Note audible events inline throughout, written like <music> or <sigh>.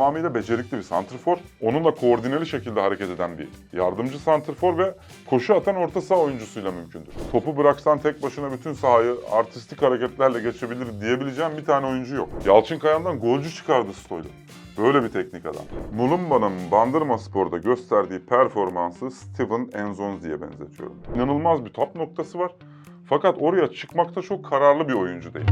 tamamıyla becerikli bir santrfor. Onunla koordineli şekilde hareket eden bir yardımcı santrfor ve koşu atan orta saha oyuncusuyla mümkündür. Topu bıraksan tek başına bütün sahayı artistik hareketlerle geçebilir diyebileceğim bir tane oyuncu yok. Yalçın Kayan'dan golcü çıkardı Stoylu. Böyle bir teknik adam. Mulumba'nın Bandırma Spor'da gösterdiği performansı Steven Enzonzi'ye benzetiyorum. İnanılmaz bir top noktası var. Fakat oraya çıkmakta çok kararlı bir oyuncu değil.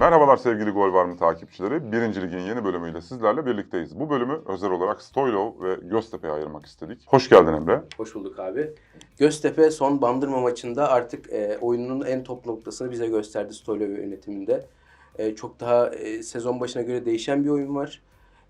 Merhabalar sevgili Gol Var mı takipçileri. Birinci Lig'in yeni bölümüyle sizlerle birlikteyiz. Bu bölümü özel olarak Stoylov ve Göztepe'ye ayırmak istedik. Hoş geldin Emre. Hoş bulduk abi. Göztepe son bandırma maçında artık e, oyunun en top noktasını bize gösterdi Stoylov yönetiminde. E, çok daha e, sezon başına göre değişen bir oyun var.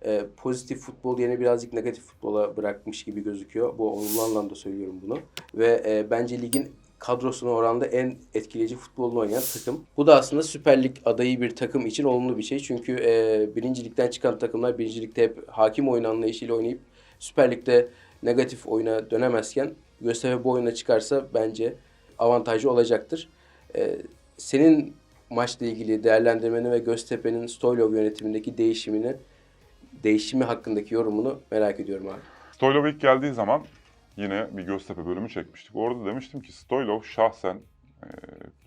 E, pozitif futbol yerine birazcık negatif futbola bırakmış gibi gözüküyor. Bu olumlu anlamda söylüyorum bunu. Ve e, bence ligin kadrosuna oranda en etkileyici futbolunu oynayan takım. Bu da aslında Süper Lig adayı bir takım için olumlu bir şey. Çünkü e, birinci ligden çıkan takımlar birinci ligde hep hakim oyun anlayışıyla oynayıp Süper Lig'de negatif oyuna dönemezken Göztepe bu oyuna çıkarsa bence avantajlı olacaktır. Ee, senin maçla ilgili değerlendirmeni ve Göztepe'nin Stoylov yönetimindeki değişimini, değişimi hakkındaki yorumunu merak ediyorum abi. Stoylov ilk geldiği zaman yine bir Göztepe bölümü çekmiştik. Orada demiştim ki Stoylov şahsen e,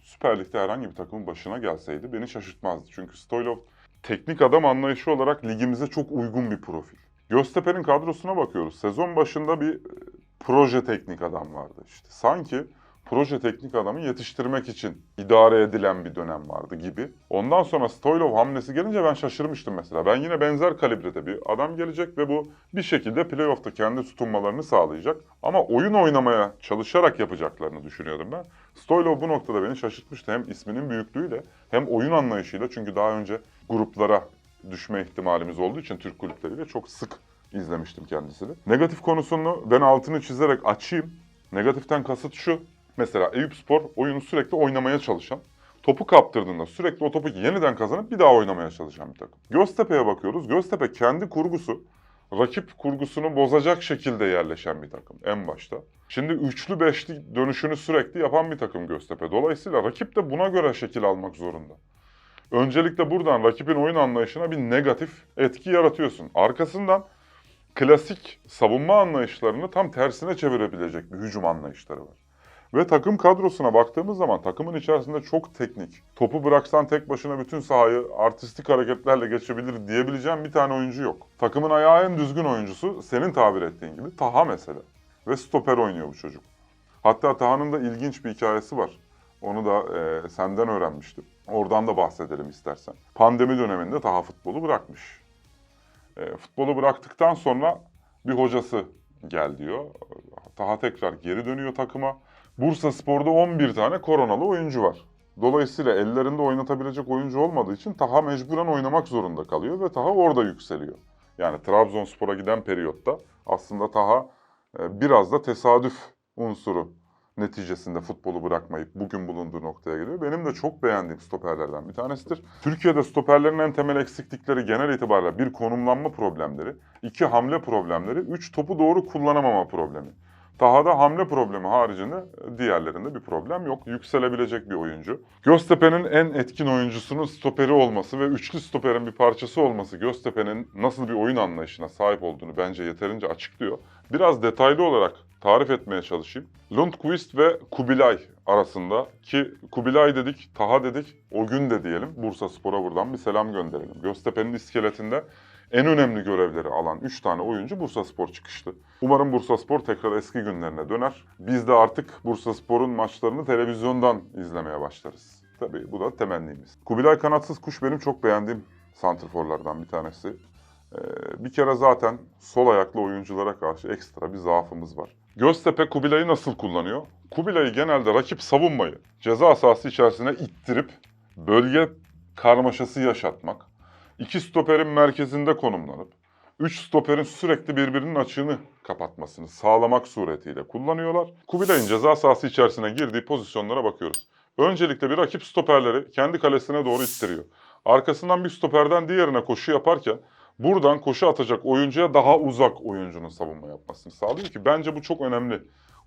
Süper Lig'de herhangi bir takımın başına gelseydi beni şaşırtmazdı. Çünkü Stoylov teknik adam anlayışı olarak ligimize çok uygun bir profil. Göztepe'nin kadrosuna bakıyoruz. Sezon başında bir e, proje teknik adam vardı işte. Sanki proje teknik adamı yetiştirmek için idare edilen bir dönem vardı gibi. Ondan sonra Stoylov hamlesi gelince ben şaşırmıştım mesela. Ben yine benzer kalibrede bir adam gelecek ve bu bir şekilde playoff'ta kendi tutunmalarını sağlayacak. Ama oyun oynamaya çalışarak yapacaklarını düşünüyordum ben. Stoylov bu noktada beni şaşırtmıştı. Hem isminin büyüklüğüyle hem oyun anlayışıyla. Çünkü daha önce gruplara düşme ihtimalimiz olduğu için Türk kulüpleriyle çok sık izlemiştim kendisini. Negatif konusunu ben altını çizerek açayım. Negatiften kasıt şu. Mesela Eyüp Spor oyunu sürekli oynamaya çalışan, topu kaptırdığında sürekli o topu yeniden kazanıp bir daha oynamaya çalışan bir takım. Göztepe'ye bakıyoruz. Göztepe kendi kurgusu, rakip kurgusunu bozacak şekilde yerleşen bir takım en başta. Şimdi üçlü beşli dönüşünü sürekli yapan bir takım Göztepe. Dolayısıyla rakip de buna göre şekil almak zorunda. Öncelikle buradan rakibin oyun anlayışına bir negatif etki yaratıyorsun. Arkasından klasik savunma anlayışlarını tam tersine çevirebilecek bir hücum anlayışları var. Ve takım kadrosuna baktığımız zaman takımın içerisinde çok teknik, topu bıraksan tek başına bütün sahayı artistik hareketlerle geçebilir diyebileceğim bir tane oyuncu yok. Takımın ayağı en düzgün oyuncusu senin tabir ettiğin gibi Taha mesela. Ve stoper oynuyor bu çocuk. Hatta Taha'nın da ilginç bir hikayesi var. Onu da e, senden öğrenmiştim. Oradan da bahsedelim istersen. Pandemi döneminde Taha futbolu bırakmış. E, futbolu bıraktıktan sonra bir hocası gel diyor. Taha tekrar geri dönüyor takıma. Bursa Spor'da 11 tane koronalı oyuncu var. Dolayısıyla ellerinde oynatabilecek oyuncu olmadığı için Taha mecburen oynamak zorunda kalıyor ve Taha orada yükseliyor. Yani Trabzonspor'a giden periyotta aslında Taha e, biraz da tesadüf unsuru neticesinde futbolu bırakmayıp bugün bulunduğu noktaya geliyor. Benim de çok beğendiğim stoperlerden bir tanesidir. Türkiye'de stoperlerin en temel eksiklikleri genel itibariyle bir konumlanma problemleri, iki hamle problemleri, üç topu doğru kullanamama problemi. Taha'da hamle problemi haricinde diğerlerinde bir problem yok. Yükselebilecek bir oyuncu. Göztepe'nin en etkin oyuncusunun stoperi olması ve üçlü stoperin bir parçası olması Göztepe'nin nasıl bir oyun anlayışına sahip olduğunu bence yeterince açıklıyor. Biraz detaylı olarak tarif etmeye çalışayım. Lundqvist ve Kubilay arasında ki Kubilay dedik, Taha dedik, o gün de diyelim Bursa Spor'a buradan bir selam gönderelim. Göztepe'nin iskeletinde en önemli görevleri alan 3 tane oyuncu Bursa Spor çıkışlı. Umarım Bursa Spor tekrar eski günlerine döner. Biz de artık Bursa Spor'un maçlarını televizyondan izlemeye başlarız. Tabii bu da temennimiz. Kubilay Kanatsız Kuş benim çok beğendiğim santrforlardan bir tanesi. Ee, bir kere zaten sol ayaklı oyunculara karşı ekstra bir zaafımız var. Göztepe Kubilay'ı nasıl kullanıyor? Kubilay'ı genelde rakip savunmayı ceza sahası içerisine ittirip bölge karmaşası yaşatmak, iki stoperin merkezinde konumlanıp, üç stoperin sürekli birbirinin açığını kapatmasını sağlamak suretiyle kullanıyorlar. Kubilay'ın ceza sahası içerisine girdiği pozisyonlara bakıyoruz. Öncelikle bir rakip stoperleri kendi kalesine doğru ittiriyor. Arkasından bir stoperden diğerine koşu yaparken buradan koşu atacak oyuncuya daha uzak oyuncunun savunma yapmasını sağlıyor ki bence bu çok önemli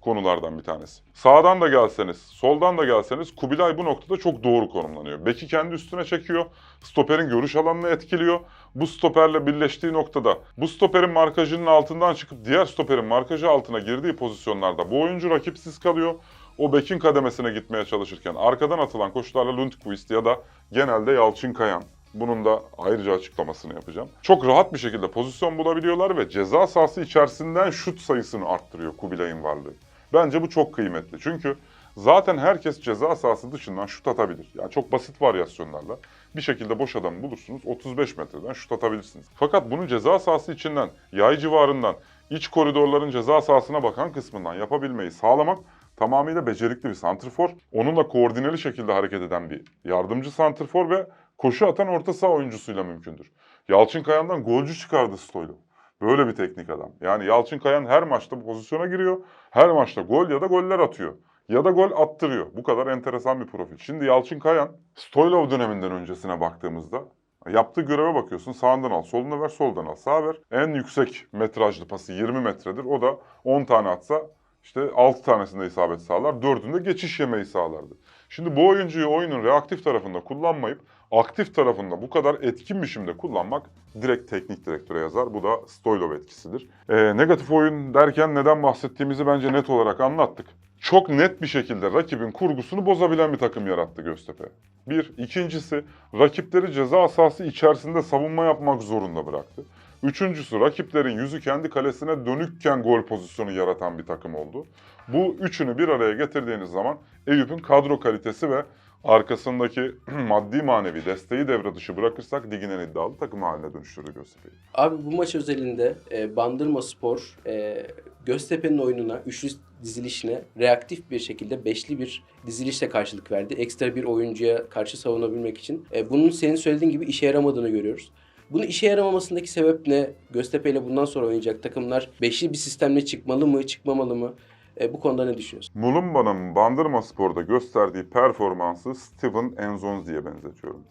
konulardan bir tanesi. Sağdan da gelseniz, soldan da gelseniz Kubilay bu noktada çok doğru konumlanıyor. Beki kendi üstüne çekiyor, stoperin görüş alanını etkiliyor. Bu stoperle birleştiği noktada bu stoperin markajının altından çıkıp diğer stoperin markajı altına girdiği pozisyonlarda bu oyuncu rakipsiz kalıyor. O bekin kademesine gitmeye çalışırken arkadan atılan koşularla Lundqvist ya da genelde Yalçın Kayan bunun da ayrıca açıklamasını yapacağım. Çok rahat bir şekilde pozisyon bulabiliyorlar ve ceza sahası içerisinden şut sayısını arttırıyor Kubilay'ın varlığı. Bence bu çok kıymetli. Çünkü zaten herkes ceza sahası dışından şut atabilir. Yani çok basit varyasyonlarla bir şekilde boş adamı bulursunuz 35 metreden şut atabilirsiniz. Fakat bunu ceza sahası içinden, yay civarından, iç koridorların ceza sahasına bakan kısmından yapabilmeyi sağlamak tamamıyla becerikli bir santrfor. Onunla koordineli şekilde hareket eden bir yardımcı santrfor ve koşu atan orta saha oyuncusuyla mümkündür. Yalçın Kayan'dan golcü çıkardı Stoylov. Böyle bir teknik adam. Yani Yalçın Kayan her maçta bu pozisyona giriyor. Her maçta gol ya da goller atıyor. Ya da gol attırıyor. Bu kadar enteresan bir profil. Şimdi Yalçın Kayan, Stoylov döneminden öncesine baktığımızda yaptığı göreve bakıyorsun. Sağından al, soluna ver, soldan al, sağa ver. En yüksek metrajlı pası 20 metredir. O da 10 tane atsa işte 6 tanesinde isabet sağlar, 4'ünde geçiş yemeyi sağlardı. Şimdi bu oyuncuyu oyunun reaktif tarafında kullanmayıp aktif tarafında bu kadar etkin biçimde kullanmak direkt teknik direktöre yazar. Bu da Stoylov etkisidir. Ee, negatif oyun derken neden bahsettiğimizi bence net olarak anlattık. Çok net bir şekilde rakibin kurgusunu bozabilen bir takım yarattı Göztepe. Bir. ikincisi rakipleri ceza sahası içerisinde savunma yapmak zorunda bıraktı. Üçüncüsü rakiplerin yüzü kendi kalesine dönükken gol pozisyonu yaratan bir takım oldu. Bu üçünü bir araya getirdiğiniz zaman Eyüp'ün kadro kalitesi ve arkasındaki <clears throat> maddi manevi desteği devre dışı bırakırsak ligin en iddialı takımı haline dönüştürdü Göztepe'yi. Abi bu maç özelinde e, Bandırma Spor e, Göztepe'nin oyununa, üçlü dizilişine reaktif bir şekilde beşli bir dizilişle karşılık verdi. Ekstra bir oyuncuya karşı savunabilmek için. E, bunun senin söylediğin gibi işe yaramadığını görüyoruz. Bunun işe yaramamasındaki sebep ne? Göztepe ile bundan sonra oynayacak takımlar beşli bir sistemle çıkmalı mı, çıkmamalı mı? E, bu konuda ne düşünüyorsun? Mulumba'nın Bandırma Spor'da gösterdiği performansı Steven Enzonzi'ye benzetiyorum.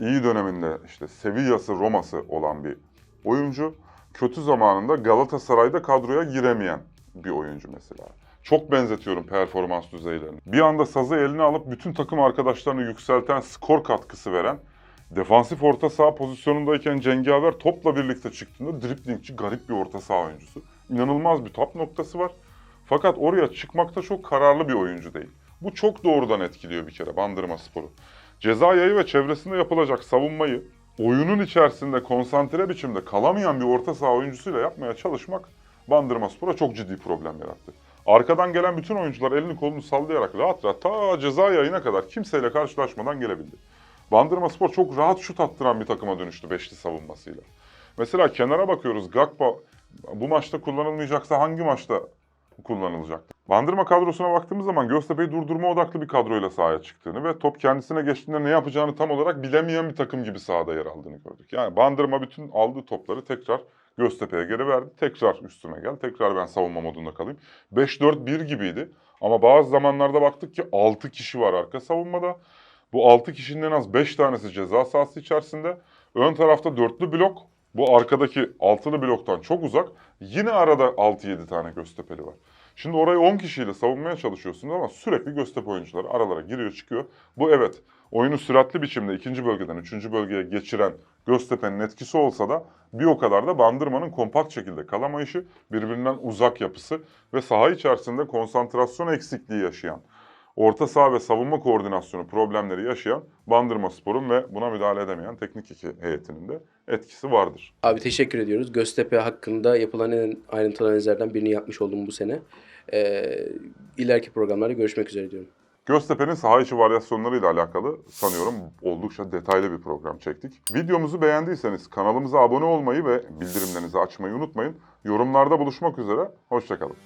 İyi döneminde işte Sevilla'sı, Roma'sı olan bir oyuncu. Kötü zamanında Galatasaray'da kadroya giremeyen bir oyuncu mesela. Çok benzetiyorum performans düzeylerini. Bir anda sazı eline alıp bütün takım arkadaşlarını yükselten, skor katkısı veren, defansif orta saha pozisyonundayken Cengaver topla birlikte çıktığında driplingçi garip bir orta saha oyuncusu. İnanılmaz bir top noktası var. Fakat oraya çıkmakta çok kararlı bir oyuncu değil. Bu çok doğrudan etkiliyor bir kere Bandırma Sporu. Ceza yayı ve çevresinde yapılacak savunmayı oyunun içerisinde konsantre biçimde kalamayan bir orta saha oyuncusuyla yapmaya çalışmak Bandırma Spor'a çok ciddi problem yarattı. Arkadan gelen bütün oyuncular elini kolunu sallayarak rahat rahat ta ceza yayına kadar kimseyle karşılaşmadan gelebildi. Bandırma Spor çok rahat şut attıran bir takıma dönüştü beşli savunmasıyla. Mesela kenara bakıyoruz Gakpa bu maçta kullanılmayacaksa hangi maçta kullanılacaktı? Bandırma kadrosuna baktığımız zaman Göztepe'yi durdurma odaklı bir kadroyla sahaya çıktığını ve top kendisine geçtiğinde ne yapacağını tam olarak bilemeyen bir takım gibi sahada yer aldığını gördük. Yani Bandırma bütün aldığı topları tekrar Göztepe'ye geri verdi. Tekrar üstüme gel, tekrar ben savunma modunda kalayım. 5-4-1 gibiydi. Ama bazı zamanlarda baktık ki 6 kişi var arka savunmada. Bu 6 kişinin en az 5 tanesi ceza sahası içerisinde. Ön tarafta dörtlü blok. Bu arkadaki altılı bloktan çok uzak. Yine arada 6-7 tane Göztepe'li var. Şimdi orayı 10 kişiyle savunmaya çalışıyorsunuz ama sürekli Göztepe oyuncuları aralara giriyor çıkıyor. Bu evet oyunu süratli biçimde ikinci bölgeden üçüncü bölgeye geçiren Göztepe'nin etkisi olsa da bir o kadar da Bandırma'nın kompakt şekilde kalamayışı, birbirinden uzak yapısı ve saha içerisinde konsantrasyon eksikliği yaşayan, orta saha ve savunma koordinasyonu problemleri yaşayan Bandırma Spor'un ve buna müdahale edemeyen teknik iki heyetinin de etkisi vardır. Abi teşekkür ediyoruz. Göztepe hakkında yapılan en ayrıntılı analizlerden birini yapmış oldum bu sene. E, ileriki programlarda görüşmek üzere diyorum. Göztepe'nin saha içi varyasyonlarıyla alakalı sanıyorum oldukça detaylı bir program çektik. Videomuzu beğendiyseniz kanalımıza abone olmayı ve bildirimlerinizi açmayı unutmayın. Yorumlarda buluşmak üzere, hoşçakalın.